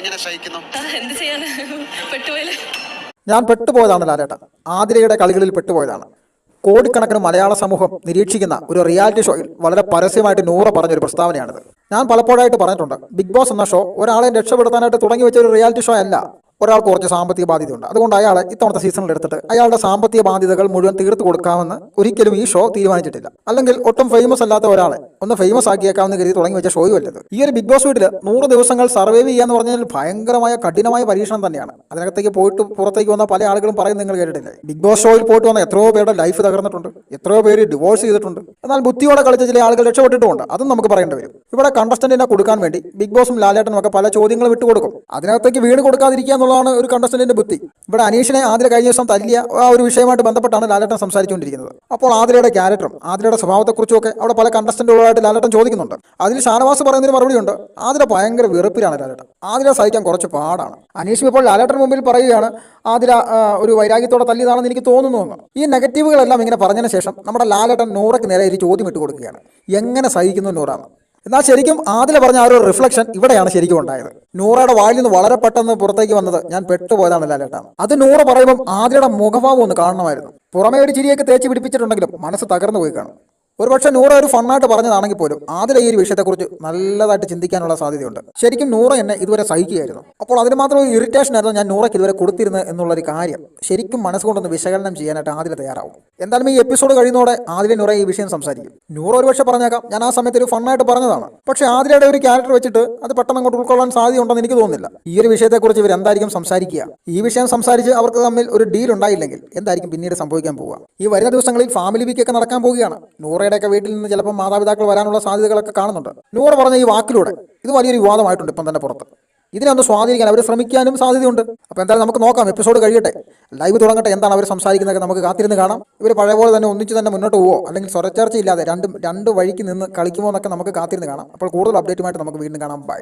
എങ്ങനെ സഹിക്കുന്നു? എന്ത് ചെയ്യാൻ പെട്ടുപോയില്ല? ഞാൻ പെട്ടുപോയതാണ് ലാലേട്ട ആതിരയുടെ കളികളിൽ പെട്ടുപോയതാണ്. കോടിക്കണക്കിന് മലയാള സമൂഹം നിരീക്ഷിക്കുന്ന ഒരു റിയാലിറ്റി ഷോയിൽ വളരെ പരസ്യമായിട്ട് നൂറ പറഞ്ഞൊരു പ്രസ്താവനയാണിത്. ഞാൻ പലപ്പോഴായിട്ട് പറഞ്ഞിട്ടുണ്ട് ബിഗ് ബോസ് എന്ന ഷോ ഒരാളെ രക്ഷപ്പെടുത്താനായിട്ട് തുടങ്ങി വെച്ച ഒരു റിയാലിറ്റി ഷോ അല്ല. ഒരാൾക്ക് കുറച്ച് സാമ്പത്തിക ബാധ്യതയുണ്ട്. അതുകൊണ്ട് അയാൾ ഇത്തവണത്തെ സീസണിൽ എടുത്തിട്ട് അയാളുടെ സാമ്പത്തിക ബാധ്യതകൾ മുഴുവൻ തീർത്തു കൊടുക്കാമെന്ന് ഒരിക്കലും ഈ ഷോ തീരുമാനിച്ചിട്ടില്ല. അല്ലെങ്കിൽ ഒട്ടും ഫേമസ് അല്ലാത്ത ഒരാളെ ഒന്ന് ഫേമസ് ആക്കിയേക്കാവുന്ന കരുതി തുടങ്ങി വെച്ച ഷോയും അല്ലത്. ഈ ഒരു ബിഗ് ബോസ് വീട്ടിൽ നൂറ് ദിവസങ്ങൾ സർവൈവ് ചെയ്യാന്ന് പറഞ്ഞാൽ ഭയങ്കരമായ കഠിനമായ പരീക്ഷണം തന്നെയാണ്. അതിനകത്തേക്ക് പോയിട്ട് പുറത്തേക്ക് വന്ന പല ആളുകളും പറയും നിങ്ങൾ കേട്ടിട്ടില്ലേ? ബിഗ് ബോസ് ഷോയിൽ പോയിട്ട് വന്ന എത്രയോ പേരുടെ ലൈഫ് തകർന്നിട്ടുണ്ട്. എത്രയോ പേര് ഡിവോഴ്സ് ചെയ്തിട്ടുണ്ട്. എന്നാൽ ബുദ്ധിയോടെ കളിച്ച ചില ആളുകൾ രക്ഷപ്പെട്ടിട്ടുമുണ്ട്. അതും നമുക്ക് പറയേണ്ടി വരും. ഇവിടെ കണ്ടസ്റ്റന്റിനെ കൊടുക്കാൻ വേണ്ടി ബിഗ് ബോസും ലാലേട്ടനും ഒക്കെ പല ചോദ്യങ്ങളും വിട്ടുകൊടുക്കും അതിനകത്തേക്ക് വീണ് കൊടുക്കാതിരിക്കുക എന്നുള്ളതാണ് ഒരു കണ്ടസ്റ്റന്റിന്റെ ബുദ്ധി. ഇവിടെ അനീഷിനെ ആതിര കഴിഞ്ഞ ദിവസം തല്ലിയ ആ ഒരു വിഷയമായിട്ട് ബന്ധപ്പെട്ടാണ് ലാലേട്ടൻ സംസാരിച്ചുകൊണ്ടിരിക്കുന്നത്. അപ്പോൾ ആതിരയുടെ ക്യാരക്ടറും ആതിരയുടെ സ്വഭാവത്തെക്കുറിച്ചും ഒക്കെ അവിടെ പല കണ്ടസ്റ്റന്റുകളായിട്ട് ലാലേട്ടൻ ചോദിക്കുന്നുണ്ട്. അതിൽ ഷാനവാസ് പറയുന്നതിന് മറുപടിയുണ്ട് ആതിര ഭയങ്കര വെറുപ്പിലാണ് ലാലേട്ടൻ. ആതിര സഹിക്കാൻ കുറച്ച് പാടാണ്. അനീഷും ഇപ്പോൾ ലാലേട്ടൻ മുമ്പിൽ പറയുകയാണ് ആതിര ഒരു വൈരാഗ്യത്തോടെ തല്ലിയതാണെന്ന് എനിക്ക് തോന്നുന്നു എന്ന്. ഈ നെഗറ്റീവുകളെല്ലാം ഇങ്ങനെ പറഞ്ഞതിന് ശേഷം നമ്മുടെ ലാലേട്ടൻ നൂറയ്ക്ക് നേരെ ഒരു ചോദ്യം ഇട്ട് കൊടുക്കുകയാണ് എങ്ങനെ സഹിക്കുന്നു നൂറാണ് എന്നാൽ ശരിക്കും ആദ്യം പറഞ്ഞ ആ ഒരു റിഫ്ലക്ഷൻ ഇവിടെയാണ് ശരിക്കും ഉണ്ടായത്. നൂറയുടെ വായിൽ നിന്ന് വളരെ പെട്ടെന്ന് പുറത്തേക്ക് വന്നത് ഞാൻ പെട്ടുപോയതാണ് ലാലേട്ടാണ് അത് നൂറ പറയുമ്പം ആദ്യയുടെ മുഖഭാവം ഒന്ന് കാണണമായിരുന്നു. പുറമേ ഒരു ചിരിയൊക്കെ തേച്ച് പിടിപ്പിച്ചിട്ടുണ്ടെങ്കിലും മനസ്സ് തകർന്നു പോയി കാണും. ഒരുപക്ഷെ നൂറ ഒരു ഫണ്ണായിട്ട് പറഞ്ഞതാണെങ്കിൽ പോലും ആദ്യം ഈ ഒരു വിഷയത്തെക്കുറിച്ച് നല്ലതായിട്ട് ചിന്തിക്കാനുള്ള സാധ്യതയുണ്ട്. ശരിക്കും നൂറ എന്നെ ഇതുവരെ സഹിക്കുകയായിരുന്നു. അപ്പോൾ അതിന് മാത്രം ഒരു ഇറിറ്റേഷൻ ആയിരുന്നു ഞാൻ നൂറയ്ക്ക് ഇതുവരെ കൊടുത്തിരുന്നത് എന്നുള്ളൊരു കാര്യം. ശരിക്കും മനസ്സുകൊണ്ടൊന്ന് വിശകലനം ചെയ്യാനായിട്ട് ആദ്യം തയ്യാറാവും. എന്തായാലും ഈ എപ്പിസോഡ് കഴിയുന്നതോടെ ആദിലെ നൂറ ഈ വിഷയം സംസാരിക്കും. നൂറ ഒരുപക്ഷെ പറഞ്ഞേക്കാം. ഞാൻ ആ സമയത്ത് ഒരു ഫണ്ണായിട്ട് പറഞ്ഞതാണ്. പക്ഷെ ആദിലയുടെ ഒരു ക്യാരക്ടർ വെച്ചിട്ട് അത് പെട്ടെന്ന് അങ്ങോട്ട് ഉൾക്കൊള്ളാൻ സാധ്യതയുണ്ടെന്ന് എനിക്ക് തോന്നുന്നില്ല. ഈ ഒരു വിഷയത്തെക്കുറിച്ച് ഇവർ എന്തായിരിക്കും സംസാരിക്കുക? ഈ വിഷയം സംസാരിച്ച് അവർക്ക് തമ്മിൽ ഒരു ഡീൽ ഉണ്ടായില്ലെങ്കിൽ എന്തായിരിക്കും പിന്നീട് സംഭവിക്കാൻ പോവുക? ഈ വരുന്ന ദിവസങ്ങളിൽ ഫാമിലി വീക്ക് ഒക്കെ നടക്കാൻ പോവുകയാണ്. നൂറയുടെയൊക്കെ വീട്ടിൽ നിന്ന് ചിലപ്പോൾ മാതാപിതാക്കൾ വരാനുള്ള സാധ്യതകളൊക്കെ കാണുന്നുണ്ട്. നൂറ് പറഞ്ഞ ഈ വാക്കിലൂടെ ഇത് വലിയൊരു വിവാദമായിട്ടുണ്ട് ഇപ്പം തന്നെ പുറത്ത്. ഇതിനെ ഒന്ന് സ്വാധീനിക്കാൻ അവർ ശ്രമിക്കാനും സാധ്യതയുണ്ട്. അപ്പോൾ എന്തായാലും നമുക്ക് നോക്കാം എപ്പിസോഡ് കഴിയട്ടെ. ലൈവ് തുടങ്ങട്ടെ എന്താണ് അവർ സംസാരിക്കുന്നതൊക്കെ നമുക്ക് കാത്തിരുന്ന് കാണാം. ഇവർ പഴയ പോലെ തന്നെ ഒന്നിച്ച് തന്നെ മുന്നോട്ട് പോവോ? അല്ലെങ്കിൽ സ്വരച്ചർച്ച ഇല്ലാതെ രണ്ട് രണ്ട് വഴിക്ക് നിന്ന് കളിക്കുമോ എന്നൊക്കെ നമുക്ക് കാത്തിരുന്ന് കാണാം. അപ്പോൾ കൂടുതൽ അപ്ഡേറ്റുമായിട്ട് നമുക്ക് വീണ്ടും കാണാം. ബൈ